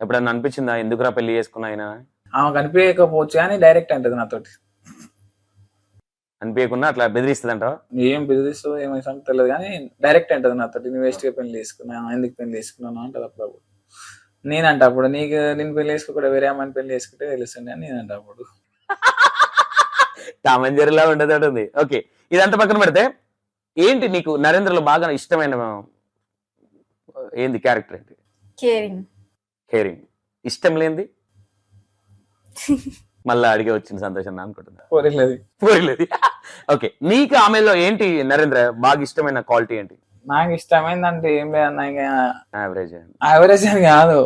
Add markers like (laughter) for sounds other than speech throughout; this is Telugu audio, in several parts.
ఎప్పుడన్నా అనిపించిందా? ఎందుకురా పెళ్ళి చేసుకున్నా ఆయన ఆమె కనిపించకపోవచ్చు కానీ డైరెక్ట్ అంటది నాతోటి. అనిపించకుండా అట్లా బెదిరిస్తుందంట ఏం బెదిరిస్తూ ఏమైనా తెలియదు కానీ డైరెక్ట్ అంటది నాతోటి. నువ్వు వేస్ట్గా పెళ్ళి చేసుకున్నా ఎందుకు పెళ్ళి చేసుకున్నాను అంటది అప్పుడప్పుడు. నేనంట అప్పుడు నీకు నేను పెళ్ళి చేసుకోకుండా వేరే అమ్మాయిని పెళ్ళి చేసుకుంటే తెలుస్తుంది అని నేనంట అప్పుడు. టామంజరిలా ఉండేది ఓకే ఇదంతా పక్కన పెడితే ఏంటి నీకు నరేంద్రలో బాగా ఇష్టమైన ఏంది క్యారెక్టర్ ఏంటి? కేరింగ్. కేరింగ్ ఇష్టం లేనిది మళ్ళా అడిగే వచ్చింది సంతోషం అనుకుంటున్నా. పోలేదు ఓకే నీకు ఆమెలో ఏంటి నరేంద్ర బాగా ఇష్టమైన క్వాలిటీ ఏంటి? నాకు ఇష్టమైందంటే ఏం లేదన్నా ఇక యావరేజ్ యావరేజ్ అని కాదు.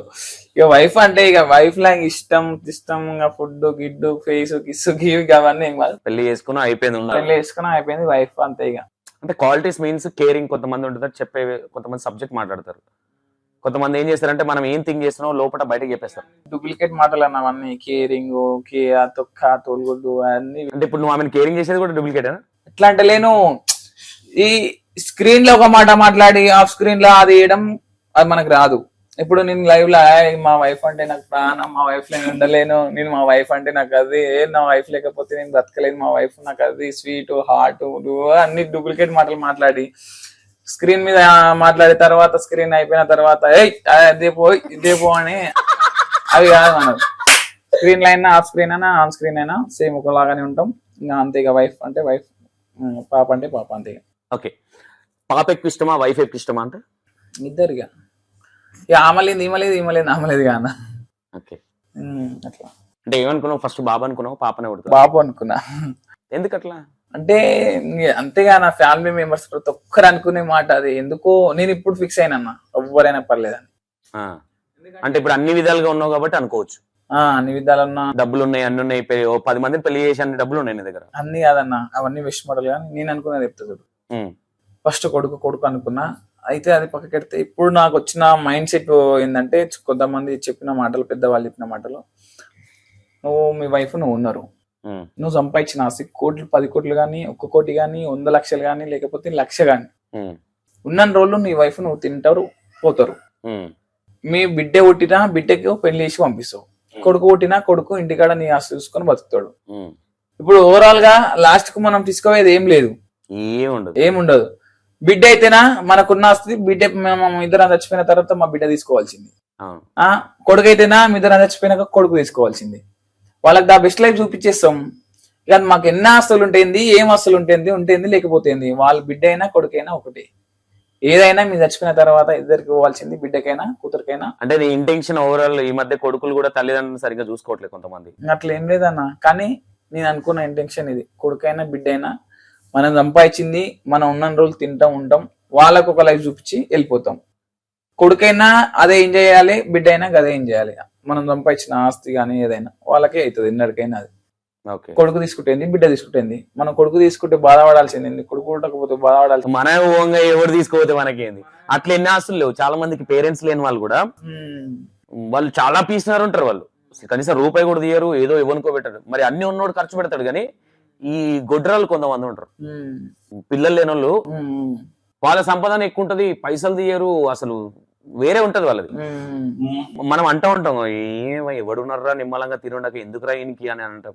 ఇక వైఫ్ అంటే ఇక వైఫ్ లాగా ఇష్టం ఇష్టం ఇంకా ఫుడ్ గిడ్డు ఫేస్ కిస్ గివ్ అవన్నీ ఏం కాదు. పెళ్ళి చేసుకున్నా అయిపోయింది పెళ్ళి వేసుకుని అయిపోయింది వైఫ్ అంతే ఇక. అంటే క్వాలిటీస్ మీన్స్ కేరింగ్ కొంతమంది ఉంటారు చెప్పే కొంతమంది సబ్జెక్ట్ మాట్లాడతారు. కొంతమంది ఏం చేస్తారంటే మనం ఏం థింక్ చేస్తున్నామో లోపల బయటకు చెప్పేస్తారు. డూప్లికేట్ మాటలు అన్న అవన్నీ కేరింగ్ కే ఆ తొక్క తోలుగుడ్డు అన్ని. అంటే ఇప్పుడు నువ్వు ఆమెను కేరింగ్ చేసేది కూడా డూప్లికేట్? ఎట్లా అంటే లేను ఈ స్క్రీన్లో ఒక మాట మాట్లాడి ఆఫ్ స్క్రీన్లో అది వేయడం అది మనకు రాదు. ఇప్పుడు నేను లైవ్లో "ఏయ్, మా వైఫ్ అంటే నాకు ప్రాణం మా వైఫ్ నేను ఉండలేను నేను మా వైఫ్ అంటే నాకు అది నా వైఫ్ లేకపోతే నేను బ్రతకలేను మా వైఫ్ నాకు అది స్వీట్ హార్ట్ అన్ని డూప్లికేట్ మాటలు మాట్లాడి స్క్రీన్ మీద మాట్లాడిన తర్వాత స్క్రీన్ అయిపోయిన తర్వాత ఏ అదే పో ఇదే పో అని అవి కాదు మనకు స్క్రీన్ లైన్ ఆఫ్ స్క్రీన్ అయినా ఆన్ స్క్రీన్ అయినా సేమ్ ఒకలాగానే ఉంటాం. ఇంకా అంతే ఇక వైఫ్ అంటే వైఫ్ పాప అంటే పాప అంతే. ఓకే. పాప ఎక్కువ ఇష్టమా వైఫ్ ఎక్కువ ఇష్టమా అంటే? ఇద్దరు ఇక ఆమలేదు ఈమలేదు ఈమలేదు ఆమలేదు కాన ఓకే. అట్లా. అంటే ఏమనుకున్నావు? ఫస్ట్ బాబు అనుకున్నావు? పాపనే కొడుతుంది బాబు అనుకున్నా. ఎందుకు అట్లా అంటే అంతేగా నా ఫ్యామిలీ మెంబర్స్ ప్రతి ఒక్కరు అనుకునే మాట అది. ఎందుకో నేను ఇప్పుడు ఫిక్స్ అయినా ఎవరైనా పర్లేదని. అంటే ఇప్పుడు అన్ని విధాలుగా ఉన్నావు కాబట్టి అనుకోవచ్చు. ఆ, అన్ని విధాలన్నా. డబ్బులు ఉన్నాయి అన్ని ఉన్నాయి పది మందిని పెళ్ళి చేసి అన్ని డబ్బులు ఉన్నాయి నీ దగ్గర. అన్ని కాదన్నా. అవన్నీ విష్ మోడల్ కానీ నేను అనుకున్నది చెప్తా చూడు. ఫస్ట్ కొడుకు కొడుకు అనుకున్నా. అయితే అది పక్కకెడితే ఇప్పుడు నాకు వచ్చిన మైండ్ సెట్ ఏంటంటే కొంతమంది చెప్పిన మాటలు పెద్దవాళ్ళు చెప్పిన మాటలు. నువ్వు మీ వైఫ్ నువ్వు ఉన్నారు. నువ్వు సంపాదించిన ఆస్తి కోట్లు పది కోట్లు కానీ ఒక్క కోటి కానీ వంద లక్షలు కానీ లేకపోతే లక్ష కానీ. ఉన్న రోజులు నీ వైఫ్ నువ్వు తింటారు పోతారు. మీ బిడ్డ పుట్టినా బిడ్డకి పెళ్ళి చేసి పంపిస్తావు. కొడుకు పుట్టినా కొడుకు ఇంటికాడ నీ ఆస్తి చూసుకొని బతుకుతాడు. ఇప్పుడు ఓవరాల్గా లాస్ట్కు మనం తీసుకోవేది ఏం లేదు. ఏం ఉండదు. ఏముండదు బిడ్డ అయితేనా మనకున్న ఆస్తి బిడ్డ ఇద్దరం చచ్చిపోయిన తర్వాత మా బిడ్డ తీసుకోవాల్సింది. కొడుకు అయితేనా మీ ఇద్దరం చచ్చిపోయినాక కొడుకు తీసుకోవాల్సింది. వాళ్ళకి దా బెస్ట్ లైఫ్ చూపించేస్తాం. ఇక మాకు ఎన్ని ఆస్తులు ఉంటుంది ఏం ఆస్తులు ఉంటుంది ఉంటుంది లేకపోతే ఏంది వాళ్ళ బిడ్డ అయినా కొడుకైనా ఒకటి. ఏదైనా మీరు చచ్చిపోయిన తర్వాత ఇద్దరికి పోవాల్సింది బిడ్డకైనా కూతురికైనా. అంటే నీ ఇంటెన్షన్ ఓవరాల్ ఈ మధ్య కొడుకులు కూడా తల్లిదండ్రులు సరిగ్గా చూసుకోవట్లేదు కొంతమంది. అట్లా ఏం లేదన్న. కానీ నేను అనుకున్న ఇంటెన్షన్ ఇది. కొడుకైనా బిడ్డైనా మనం సంపాదించింది మనం ఉన్న రోజులు తింటాం ఉంటాం వాళ్ళకు ఒక లైఫ్ చూపించి వెళ్ళిపోతాం. కొడుకైనా అదే ఏం చేయాలి బిడ్డ అయినా అదే ఏం చేయాలి. మనం సంపాదించిన ఆస్తి కానీ ఏదైనా వాళ్ళకే అవుతుంది ఎన్నటికైనా అది. ఓకే. కొడుకు తీసుకుంటేంది బిడ్డ తీసుకుంటేంది. మనం కొడుకు తీసుకుంటే బాధపడాల్సింది కొడుకు పుట్టకపోతే బాధపడాల్సింది మన ఓంగా ఎవరు తీసుకోపోతే మనకేంది? అట్లా ఎన్ని ఆస్తులు లేవు. చాలా మందికి పేరెంట్స్ లేని వాళ్ళు కూడా వాళ్ళు చాలా పీసినారు ఉంటారు వాళ్ళు. కనీసం రూపాయి కూడా తీయరు ఏదో ఇవ్వనుకో పెట్టారు. మరి అన్ని ఉన్నోడు ఖర్చు పెడతాడు కానీ ఈ గొడ్రాలు కొంతమంది ఉంటారు. పిల్లలు లేని వాళ్ళు వాళ్ళ సంపాదన ఎక్కువ ఉంటది పైసలు తీయరు అసలు వేరే ఉంటది వాళ్ళది. మనం అంటూ ఉంటాం ఏమ ఎవడున్నారా నిమ్మలంగా తిరుండక ఎందుకురా ఈయనకి అని అంటాం.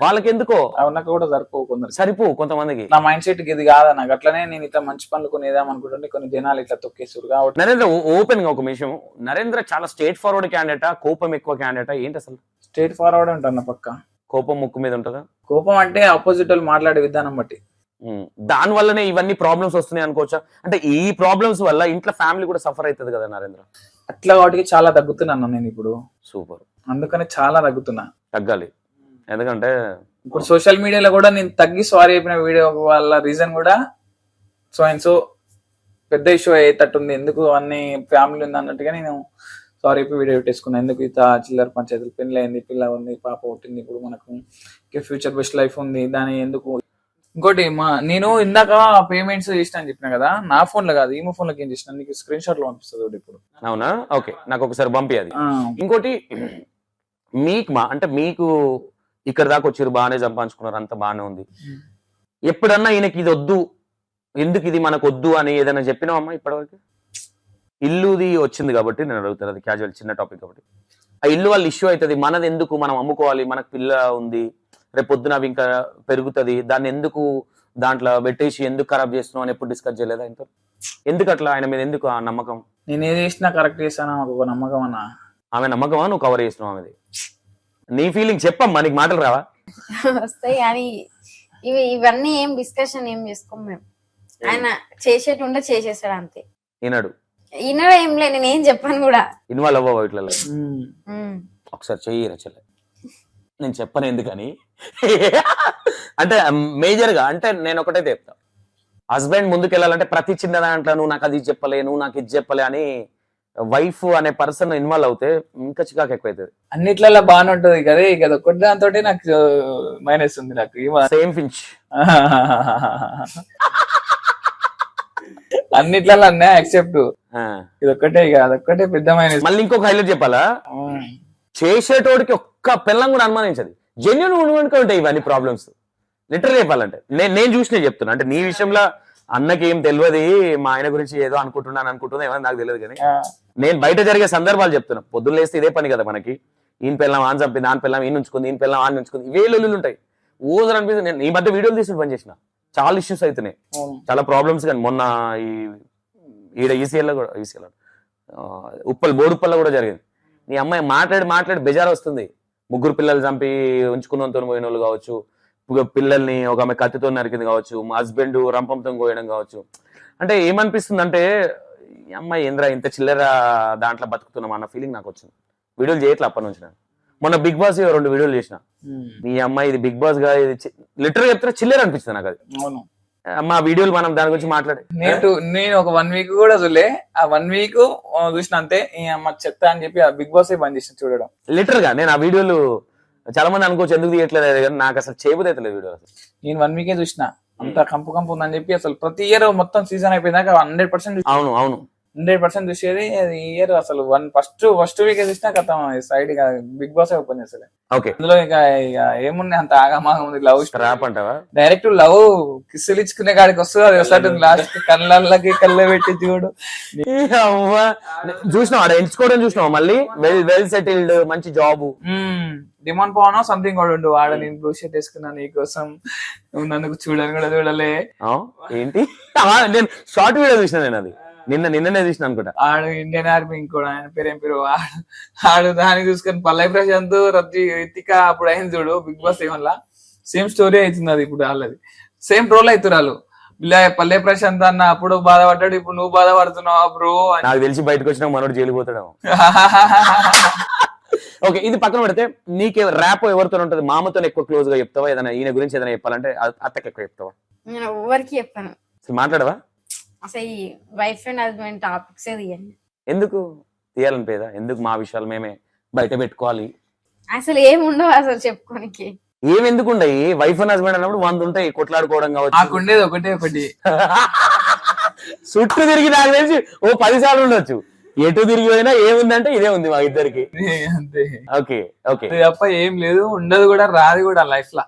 వాళ్ళకి ఎందుకో కూడా సరిపోవు కొందరు సరిపో కొంతమందికి. నా మైండ్ సెట్ ఇది కాదా? నాకు అట్లనే నేను ఇట్లా మంచి పనులు కొనేదాం అనుకుంటుంటే కొన్ని జనాలు ఇట్లా తొక్కేస్తారు కాబట్టి. నరేంద్ర ఓపెన్గా ఒక విషయం. నరేంద్ర చాలా స్ట్రేట్ ఫార్వర్డ్ క్యాండిడేటా? కోపం ఎక్కువ క్యాండిడేటా? ఏంటి అసలు? స్ట్రేట్ ఫార్వర్డ్ ఉంటాను పక్క. కోపం ముక్కు మీద ఉంటుందా? కోపం అంటే ఆపోజిట్ వాళ్ళు మాట్లాడే విధానం బట్టి. దాని వల్లనే ఇవన్నీ ప్రాబ్లమ్స్ వస్తున్నాయి అనుకోవచ్చా? అంటే ఈ ప్రాబ్లమ్స్ వల్ల ఇంట్లో ఫ్యామిలీ కూడా సఫర్ అవుతుంది కదా నరేంద్ర? అట్లా వాటికి చాలా తగ్గుతున్నాను నేను ఇప్పుడు. సూపర్ అందుకనే చాలా తగ్గుతున్నా. తగ్గాలి. ఎందుకంటే ఇప్పుడు సోషల్ మీడియాలో కూడా నేను తగ్గి సారీ అయిపోయిన వీడియో వాళ్ళ రీజన్ కూడా సో అండ్ సో పెద్ద ఇష్యూ అయ్యేటట్టుంది. ఎందుకు అన్ని ఫ్యామిలీ ఉంది అన్నట్టుగా నేను సారీ అయిపోయి వీడియో పెట్టేసుకున్నా. ఎందుకు ఇంత చిల్లర పంచాయతీలు పెళ్ళి అయింది పిల్ల ఉంది పాప పుట్టింది ఇప్పుడు మనకు ఫ్యూచర్ బెస్ట్ లైఫ్ ఉంది దాని ఎందుకు ఇంకోటి మా నేను ఇందాక పేమెంట్స్ చేసిన అని చెప్పిన కదా నా ఫోన్లో కాదు ఈమో ఫోన్లోకి ఏం చేసిన నీకు స్క్రీన్ షాట్లో పంపిస్తుంది ఇప్పుడు. అవునా? ఓకే నాకు ఒకసారి పంపి అది. ఇంకోటి మీకు మా అంటే మీకు ఇక్కడ దాకా వచ్చారు బాగానే సంపాదించుకున్నారు అంత బాగానే ఉంది. ఎప్పుడన్నా ఈయనకి ఇది వద్దు ఎందుకు ఇది మనకు వద్దు అని ఏదైనా చెప్పినావమ్మా ఇప్పటివరకు? ఇల్లుది వచ్చింది కాబట్టి నేను అడుగుతాను అది క్యాజువల్ చిన్న టాపిక్ కాబట్టి. ఆ ఇల్లు వాళ్ళ ఇష్యూ అవుతుంది మనది ఎందుకు మనం అమ్ముకోవాలి మనకు పిల్ల ఉంది రేపు పొద్దున అవి ఇంకా పెరుగుతుంది. దాన్ని ఎందుకు దాంట్లో పెట్టేసి ఎందుకు ఖరాబ్ చేస్తున్నావు అని ఎప్పుడు డిస్కస్ చేయలేదా ఇంత? ఎందుకు అట్లా ఆయన మీద ఎందుకు ఆ నమ్మకం? నేను ఏది చేసినా కరెక్ట్ చేస్తాను? ఒక నమ్మకం అన్న. ఆమె నమ్మకమా? నువ్వు కవర్ చేస్తున్నావు ఆమెది. నీ ఫీలింగ్ చెప్పమ్మా నీకు మాటలు రావా? (laughs) వస్తాయి కానీ ఇవి ఇవన్నీ ఏం డిస్కషన్ ఏం చేసుకోం మేము. ఆయన చేసేటుంటే చేసేసాడు అంతే. ఈనాడు ఈయన ఏం లే నేను ఏం చెప్పాను కూడా. ఇన్వాల్వ్ అవ్వవు ఇట్లా. ఒకసారి చెయ్యి రచలే. నేను చెప్పను ఎందుకని? అంటే మేజర్గా అంటే నేను ఒకటైతే చెప్తా. హస్బెండ్ ముందుకు వెళ్ళాలంటే ప్రతి చిన్న దాంట్లో నువ్వు నాకు అది చెప్పలే నువ్వు నాకు ఇది చెప్పలే అని వైఫ్ అనే పర్సన్ ఇన్వాల్వ్ అవుతే ఇంకా చికాకు ఎక్కువైతుంది. అన్నిట్లలో బాగానే ఉంటది కదా ఇక ఒక్కటి దాంతో నాకు మైనస్ ఉంది నాకు సేమ్ ఫించ్ (laughs) అన్నిట్లలో అన్నా యాక్సెప్ట్ ఇది ఒక్కటే ఇక అదొక్కటే పెద్ద మైనస్ మళ్ళీ ఇంకొక హైలైట్ చెప్పాలా? చేసేటోడికి ఒక్క పిల్లం కూడా అనుమానించదు. జెన్యున్ ఉండవనుకో ఉంటాయి ఇవన్నీ ప్రాబ్లమ్స్ లిటరల్ చెప్పాలంటే. నేను నేను చూసినే చెప్తున్నా. అంటే నీ విషయంలో అన్నకి ఏం తెలియదు మా ఆయన గురించి ఏదో అనుకుంటున్నాను అనుకుంటున్నా ఏమో నాకు తెలియదు కానీ. నేను బయట జరిగే సందర్భాలు చెప్తున్నా. పొద్దున్న లేస్తే ఇదే పని కదా మనకి. ఈయన పిల్లం ఆన్ చంపింది ఆన్ పిల్లం ఈయన ఉంచుకుంది ఈయన పిల్లం ఆన్ ఉంచుకుంది. ఇవే లొల్లులు ఉంటాయి. ఊజర్ అనిపిస్తుంది. నేను ఈ మధ్య వీడియోలు తీసుకుని పని చేసిన. చాలా ఇష్యూస్ అవుతున్నాయి చాలా ప్రాబ్లమ్స్ కానీ. మొన్న ఈ ఈడ ఈసీఎల్ కూడా ఈసీఎల్ ఉప్పల్ బోడుప్పల్లో కూడా జరిగింది. నీ అమ్మాయి మాట్లాడి మాట్లాడి బెజార్ వస్తుంది. ముగ్గురు పిల్లలు చంపి ఉంచుకున్నంతో పోయిన వాళ్ళు కావచ్చు పిల్లల్ని ఒక ఆమె కత్తితో నరికింది కావచ్చు మా హస్బెండ్ రంపంతో కోయడం కావచ్చు. అంటే ఏమనిపిస్తుంది అంటే అమ్మాయి ఏంద్రా ఇంత చిల్లర దాంట్లో బతుకుతున్నాం అన్న ఫీలింగ్ నాకు వచ్చింది. వీడియోలు చేయట్లే అప్పటి నుంచి నేను. మొన్న బిగ్ బాస్ రెండు వీడియోలు చేసిన. మీ అమ్మాయి ఇది బిగ్ బాస్గా ఇది లిటరల్ చెప్తే చిల్లర అనిపిస్తుంది నాకు అది. ఆ వీడియోలు మనం దాని గురించి మాట్లాడే నేను నేను ఒక వన్ వీక్ కూడా చూలే ఆ వన్ వీక్ చూసిన అంతే అమ్మ చెత్త అని చెప్పి ఆ బిగ్ బాస్ బంద్ చేసిన చూడడం. లిటరల్గా నేను ఆ వీడియోలు చాలా మంది అనుకోవచ్చు ఎందుకు తీయట్లేదు కానీ నాకు అసలు చేయబోతలేదు వీడియో నేను వన్ వీకే చూసిన. అంత కంపు కంపు ఉందని చెప్పి అసలు ప్రతి ఇయర్ మొత్తం సీజన్ అయిపోయినాక హండ్రెడ్ పర్సెంట్ అవును అవును. హండ్రెడ్ పర్సెంట్ చూసేది అది ఇయర్ అసలు వన్ ఫస్ట్ ఫస్ట్ వీక్ చూసినా కథం సైడ్ ఇక బిగ్ బాస్ ఓపెన్ చేసలే ఓకే. అందులో ఇక ఇక ఏముంది అంత ఆగమాగం ఉంది లవ్ ట్రాప్ అంటావా? డైరెక్ట్ లవ్ కిస్సులు ఇచ్చుకునే కాడికి వస్తుంది అది వస్తాడు లాస్ట్ కళ్ళకి కళ్ళ పెట్టి చూడు. చూసినావు? ఆడ ఎంచుకోవడం చూసినావు మళ్ళీ? వెల్ వెల్ సెటిల్డ్ మంచి జాబ్ డిమాండ్ పవన్ సంథింగ్ కూడా ఉండు. వాడ నేను బ్లూ షర్ట్ వేసుకున్నా నీకోసం నువ్వు నన్ను చూడని కూడా చూడలే. ఏంటి? (laughs) నేను షార్ట్ వీడియో చూసిన నేను అది. నిన్న నిన్ననే చూసిన అనుకుంటా. ఆడు ఇండియన్ ఆర్మీ ఇంకోడు ఆయన పేరు ఏం పేరు? ఆడు ఆడు దాన్ని చూసుకొని పల్లవి ప్రశాంత్ రతి రితిక అప్పుడు అయింది చూడు బిగ్ బాస్ ఏమల్లా సేమ్ స్టోరీ అవుతుంది అది ఇప్పుడు వాళ్ళది. సేమ్ రోల్ అవుతారు వాళ్ళు. ఇలా పల్లె ప్రశాంత్ అన్న అప్పుడు బాధపడ్డాడు ఇప్పుడు నువ్వు బాధపడుతున్నావా బ్రో నాకు తెలిసి బయటకు వచ్చినా మనోడు జైలు పోతాడేమో. (laughs) ఓకే ఇది పక్కన పెడితే నీకే ర్యాప్ ఎవరితో ఉంటది? మామతో ఎక్కువ క్లోజ్గా చెప్తావా? ఏదైనా ఈయన గురించి ఏదైనా చెప్పాలంటే అత్తకి ఎక్కువ చెప్తావా? నేను ఎవరికి చెప్పాను. మాట్లాడవా? అసలు ఈ వైఫ్ అండ్ హస్బెండ్ టాపిక్స్ తీయండి ఎందుకు తీయాలనిపోయేదా ఎందుకు మా విషయాలు మేమే బయట పెట్టుకోవాలి? అసలు ఏం ఉండవు అసలు చెప్పుకోనికి. ఏం ఎందుకు ఉండయి? వైఫ్ అండ్ హస్బెండ్ అన్నప్పుడు వంద ఉంటాయి కొట్లాడుకోవడం కావచ్చు. నాకుండేది ఒకటే ఒకటి. (laughs) చుట్టూ తిరిగి నాకు తెలిసి ఓ పది సార్లు ఉండొచ్చు. ఎటు తిరిగి పోయినా ఏముందంటే ఇదే ఉంది మా ఇద్దరికి. (laughs) అంతే. Okay okay. అది తప్ప ఏం లేదు ఉండదు కూడా రాదు కూడా లైఫ్ లా